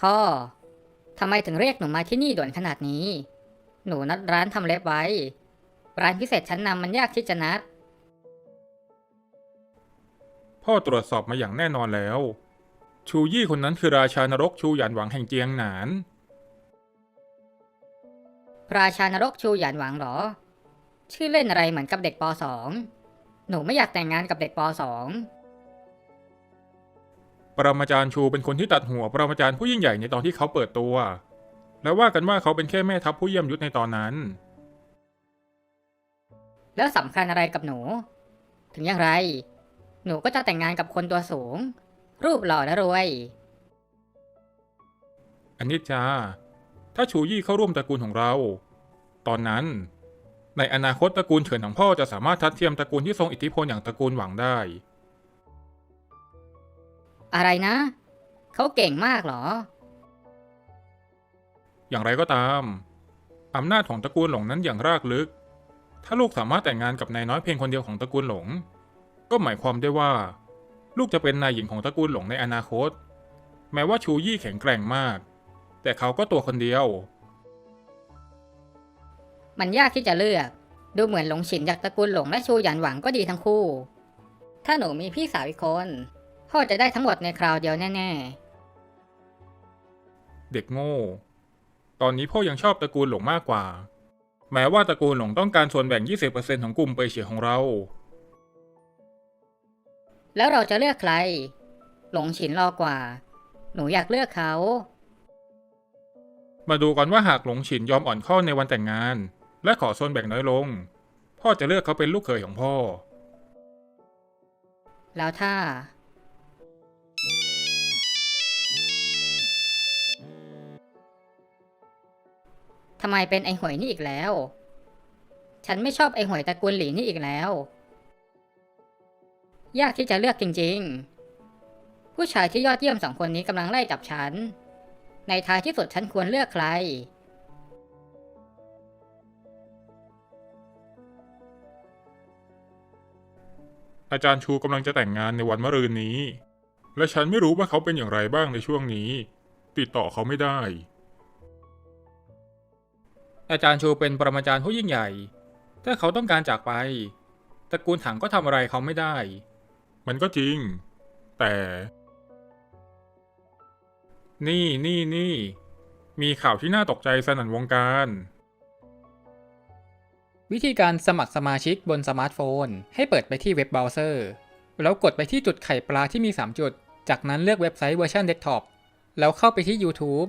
พ่อ ทำไมถึงเรียกหนูมาที่นี่ด่วนขนาดนี้ หนูนัดร้านทำเล็บไว้ ร้านพิเศษชั้นนำมันยากที่จะนัด พ่อตรวจสอบมาอย่างแน่นอนแล้ว ชูยี่คนนั้นคือราชานรกชูหยานหวังแห่งเจียงหนาน ราชานรกชูหยานหวังเหรอ ชื่อเล่นอะไรเหมือนกับเด็กป .2 หนูไม่อยากแต่งงานกับเด็กป ปรมาจารย์ชูเป็นคนที่ตัดหัวปรมาจารย์ผู้ยิ่งใหญ่ในตอนที่เขาเปิดตัว และว่ากันว่าเขาเป็นแค่แม่ทัพผู้เยี่ยมยุทธในตอนนั้น .2 แล้วสำคัญอะไรกับหนู ถึงอย่างไร หนูก็จะแต่งงานกับคนตัวสูง รูปหล่อและรวย อันนี้จ้าถ้าชูยี่เข้าร่วมตระกูลของเรา ตอนนั้น ในอนาคตตระกูลเฉินของพ่อจะสามารถทัดเทียมตระกูลที่ทรงอิทธิพลอย่างตระกูลหวังได้ อะไรนะ เขาเก่งมากเหรอ อย่างไรก็ตาม อำนาจของตระกูลหลงนั้นอย่างรากลึก ถ้าลูกสามารถแต่งงานกับนายน้อยเพียงคนเดียวของตระกูลหลง ก็หมายความได้ว่า ลูกจะเป็นนายหญิงของตระกูลหลงในอนาคต แม้ว่าชูยี่แข็งแกร่งมาก แต่เขาก็ตัวคนเดียว มันยากที่จะเลือก ดูเหมือนหลงฉินจากตระกูลหลงและชูหยันหวังก็ดีทั้งคู่ ถ้าหนูมีพี่สาวอีกคน พ่อจะได้ทั้งหมดในคราวเดียวแน่เด็กโง่ ตอนนี้พ่อยังชอบตระกูลหลงมากกว่า แม้ว่าตระกูลหลงต้องการส่วนแบ่ง 20%ของกลุ่มเปยเฉียของเราๆแล้วเราจะเลือกใคร หลงฉินรอกว่า หนูอยากเลือกเขา มาดูกันว่าหากหลงฉินยอมอ่อนข้อในวันแต่งงาน และขอส่วนแบ่งน้อยลง พ่อจะเลือกเขาเป็นลูกเขยของพ่อ แล้วถ้า ทำไมเป็นไอหวยนี่อีกแล้ว ฉันไม่ชอบไอหวยตระกูลหลีนี่อีกแล้ว ยากที่จะเลือกจริงๆ ผู้ชายที่ยอดเยี่ยมสองคนนี้กำลังไล่จับฉัน ในท้ายที่สุดฉันควรเลือกใคร อาจารย์ชูกำลังจะแต่งงานในวันมะรืนนี้ และฉันไม่รู้ว่าเขาเป็นอย่างไรบ้างในช่วงนี้ ติดต่อเขาไม่ได้ อาจารย์ชูเป็นปรมาจารย์ผู้ยิ่งใหญ่ ถ้าเขาต้องการจากไป ตระกูลถังก็ทำอะไรเขาไม่ได้ มันก็จริง แต่ นี่นี่นี่ มีข่าวที่น่าตกใจสนั่นวงการ วิธีการสมัครสมาชิกบนสมาร์ทโฟน ให้เปิดไปที่เว็บเบราว์เซอร์ แล้วกดไปที่จุดไข่ปลาที่มี 3 จุด จากนั้นเลือกเว็บไซต์เวอร์ชันเดสก์ท็อปแล้วเข้าไปที่ YouTube